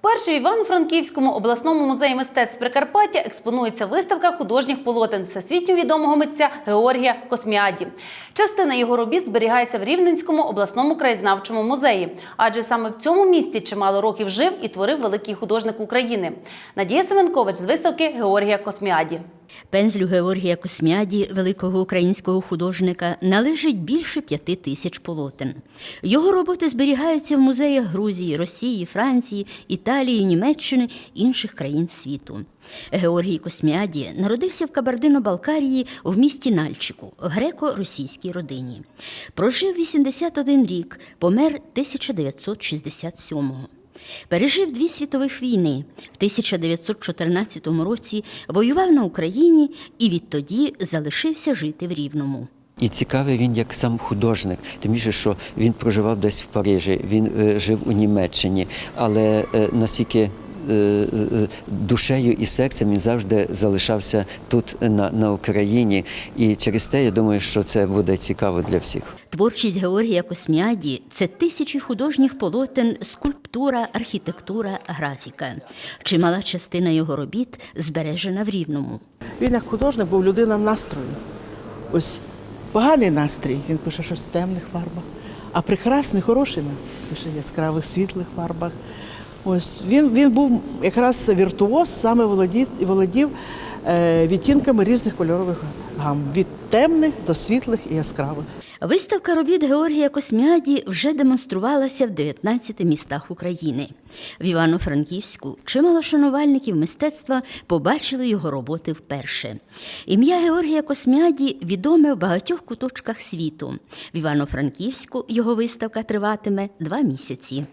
Вперше в Івано-Франківському обласному музеї мистецтв Прикарпаття експонується виставка художніх полотен всесвітньо відомого митця Георгія Косміаді. Частина його робіт зберігається в Рівненському обласному краєзнавчому музеї, адже саме в цьому місті чимало років жив і творив великий художник України. Надія Семенкович з виставки Георгія Косміаді. Пензлю Георгія Космяді, великого українського художника, належить більше п'яти тисяч полотен. Його роботи зберігаються в музеях Грузії, Росії, Франції, Італії, Німеччини інших країн світу. Георгій Косміаді народився в Кабардино-Балкарії в місті Нальчику, в греко-російській родині. Прожив 81 рік, помер 1967-го. Пережив дві світових війни. В 1914 році воював на Україні і відтоді залишився жити в Рівному. І цікавий він як сам художник, тим більше, що він проживав десь в Парижі, він е, жив у Німеччині, але е, наскільки душею і серцем він завжди залишався тут на, на Україні. І через те я думаю, що це буде цікаво для всіх. Творчість Георгія Косміаді це тисячі художніх полотен, скульптура, архітектура, графіка. Чимала частина його робіт збережена в Рівному. Він як художник був людина настрою. Ось поганий настрій, він пише щось в темних фарбах, а прекрасний, хороший настрій пише в яскравих світлих фарбах. Ось він, він був якраз віртуоз, саме володів, володів е, відтінками різних кольорових гам від темних до світлих і яскравих. Виставка робіт Георгія Косміаді вже демонструвалася в 19 містах України. В Івано-Франківську чимало шанувальників мистецтва побачили його роботи вперше. Ім'я Георгія Косміаді відоме в багатьох куточках світу. В Івано-Франківську його виставка триватиме два місяці.